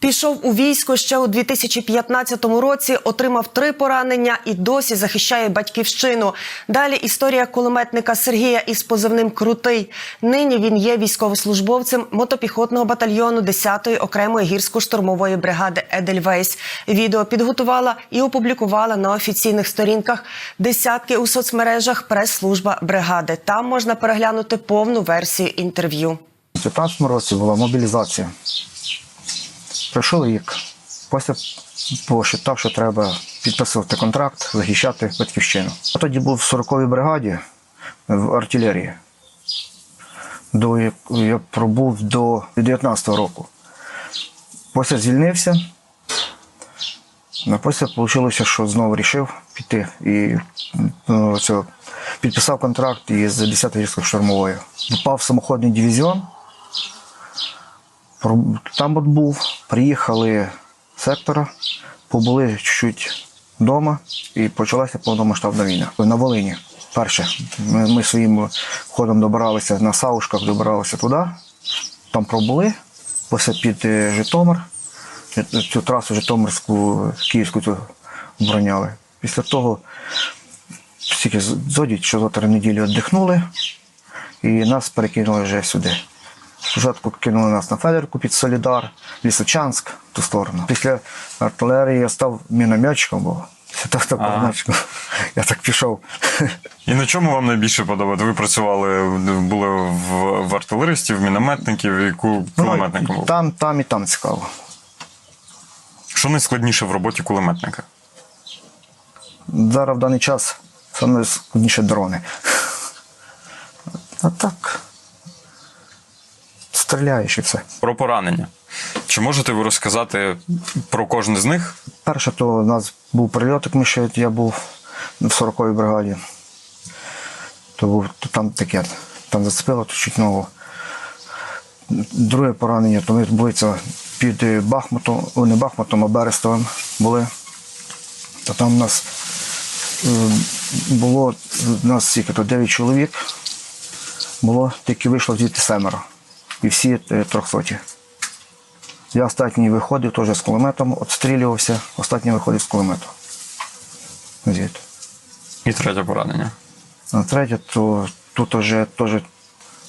Пішов у військо ще у 2015 році, отримав три поранення і досі захищає батьківщину. Далі історія кулеметника Сергія із позивним Крутий. Нині він є військовослужбовцем мотопіхотного батальйону 10-ї окремої гірсько-штурмової бригади Едельвейс. Відео підготувала і опублікувала на офіційних сторінках десятки у соцмережах прес-служба бригади. Там можна переглянути повну версію інтерв'ю. У 2015 році була мобілізація. Пройшов рік. Після посчитав, що треба підписувати контракт, захищати батьківщину. А тоді був в 40-й бригаді в артилерії. До, я пробув до 19-го року. Після звільнився. А після вийшло, що знову вирішив піти і ну, підписав контракт із 10-ї гірської штурмової. Попав в самоходний дивізіон. Там от був, приїхали з сектора, побули чуть-чуть вдома і почалася повномасштабна війна. На Волині. Перше, ми, ми своїм ходом добиралися на Саушках, добиралися туди, там пробули, під е, Житомир, Е, цю трасу Житомирську, Київську цю обороняли. Після того стільки зодіть, що за три неділі віддихнули, і нас перекинули вже сюди. Спочатку кинули нас на Федерку під Солідар, Лісочанськ, ту сторону. Після артилерії я став мінометчиком, бо я став Ага. Я так пішов. І на чому вам найбільше подобається? Ви працювали, були в, в артилеристів, мінометників і ку- кулеметником. Ну, там, там і там цікаво. Що найскладніше в роботі кулеметника? Зараз в даний час саме складніше дрони. А так. Стріляєш і все. Про поранення. Чи можете ви розказати про кожне з них? Перше, то у нас був прильотик, ми ще я був в 40-й бригаді. То був то там таке, там зацепило то чуть ногу. Друге поранення, то ми були це під Бахмутом, не Бахмутом, а Берестовим були. То там у нас е, було у нас скільки то 9 чоловік. Було, тільки вийшло звідти семеро. І всі е, трьохсоті. Я останній виходив теж з кулеметом, відстрілювався, останній виходив з кулемету. Звідти. І третє поранення. А третє, то тут вже теж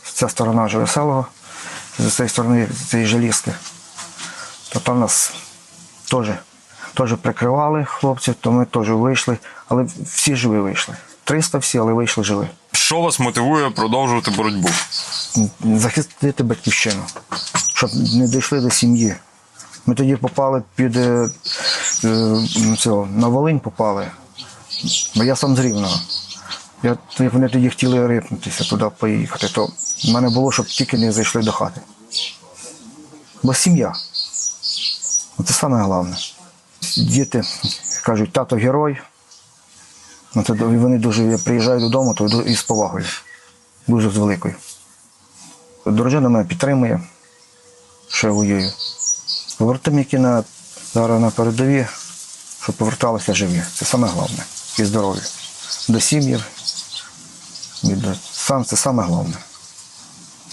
ця сторона вже веселого, з цієї сторони цієї желізки. То там нас теж, прикривали хлопці, то ми теж вийшли, але всі живі вийшли. 300 всі, але вийшли живі. Що вас мотивує продовжувати боротьбу? захистити батьківщину, щоб не дійшли до сім'ї. Ми тоді попали під е, е, цього, на Волинь попали, бо я сам з Рівного. Я, вони тоді хотіли рипнутися туди поїхати, то в мене було, щоб тільки не зайшли до хати. Бо сім'я. Це саме головне. Діти кажуть, тато герой. Ну, то вони дуже я приїжджаю додому, то йду із повагою. Дуже з великою. Дружина мене підтримує, що я воюю. Побратимки на, зараз на передові, щоб поверталися живі. Це саме головне. І здорові. До сім'їв. і до- Сам це саме головне.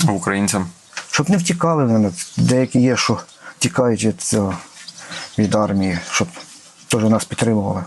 А Українцям. Щоб не втікали вони. Деякі є, що тікають від цього від армії, щоб теж нас підтримували.